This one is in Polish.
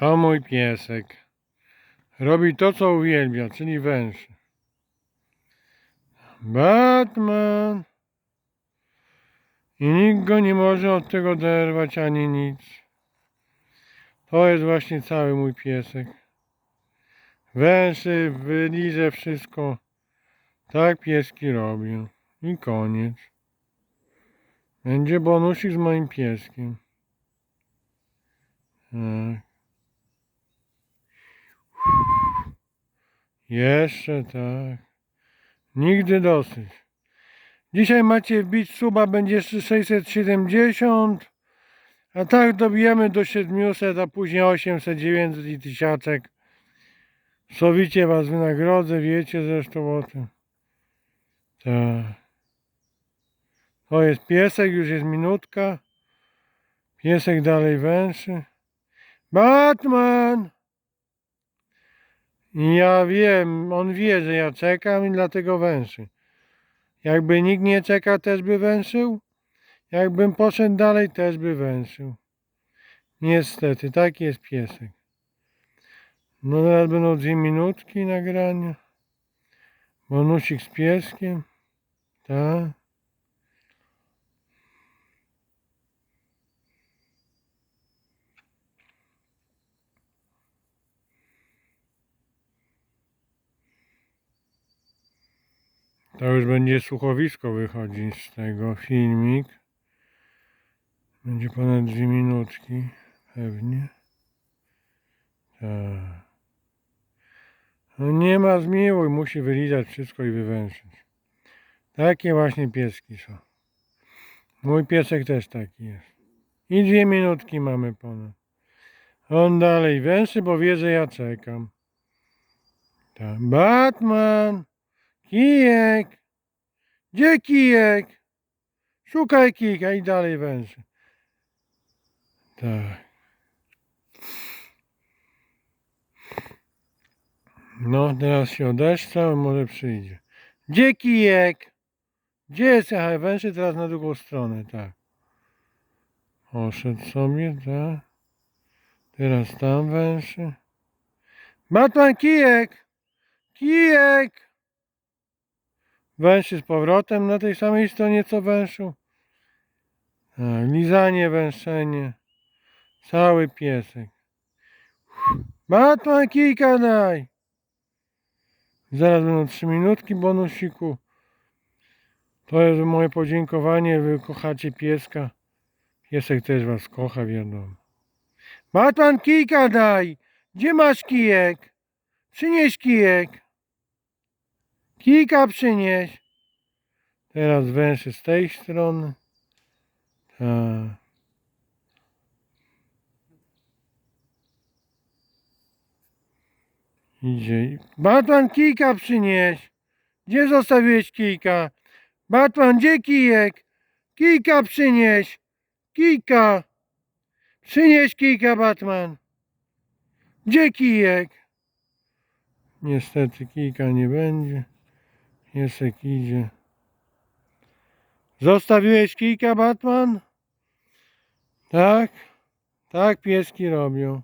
To mój piesek. Robi to, co uwielbia, czyli węszy. Batman. I nikt go nie może od tego oderwać ani nic. To jest właśnie cały mój piesek. Węszy, wyliże wszystko. Tak pieski robią. I koniec. Będzie bonusik z moim pieskiem. Tak. Jeszcze tak. Nigdy dosyć. Dzisiaj macie wbić suba, będzie jeszcze 670. A tak dobijamy do 700, a później 800, 900 i tysiaczek. Sowicie was wynagrodzę, wiecie zresztą o tym. Tak. To jest piesek, już jest minutka. Piesek dalej węszy. Batman! Ja wiem, on wie, że ja czekam i dlatego węszy. Jakby nikt nie czekał, też by węszył. Jakbym poszedł dalej, też by węszył. Niestety, taki jest piesek. No teraz będą dwie minutki nagrania. Bonusik z pieskiem. Tak. To już będzie słuchowisko wychodzić z tego filmik. Będzie ponad dwie minutki, pewnie. Tak. No nie ma zmiłuj, musi wylizać wszystko i wywęszyć. Takie właśnie pieski są. Mój piesek też taki jest. I dwie minutki mamy ponad. On dalej węszy, bo wie, że ja czekam. Tak. Batman! Kijek! Gdzie kijek? Szukaj kijka i dalej węży. Tak. No, teraz się odeszcza, może przyjdzie. Gdzie kijek? Gdzie jest? Aha, węży teraz na drugą stronę, tak. Poszedł sobie, tak. Teraz tam węszy. Batman kijek! Kijek! Węszy z powrotem na tej samej stronie co węszu. Tak, lizanie, węszenie. Cały piesek. Batman kijka daj. Zaraz będą trzy minutki bonusiku. To jest moje podziękowanie. Wy kochacie pieska. Piesek też was kocha, wiadomo. Batman kijka daj. Gdzie masz kijek? Przynieś kijek. Kijka przynieś. Teraz węszy z tej strony. Tak. Idzie. Batman kijka przynieś. Gdzie zostawiłeś kijka? Batman, gdzie kijek? Kijka przynieś. Kijka. Przynieś kijka, Batman. Gdzie kijek? Niestety kijka nie będzie. Piesek idzie. Zostawiłeś kijka, Batman? Tak? Tak pieski robią.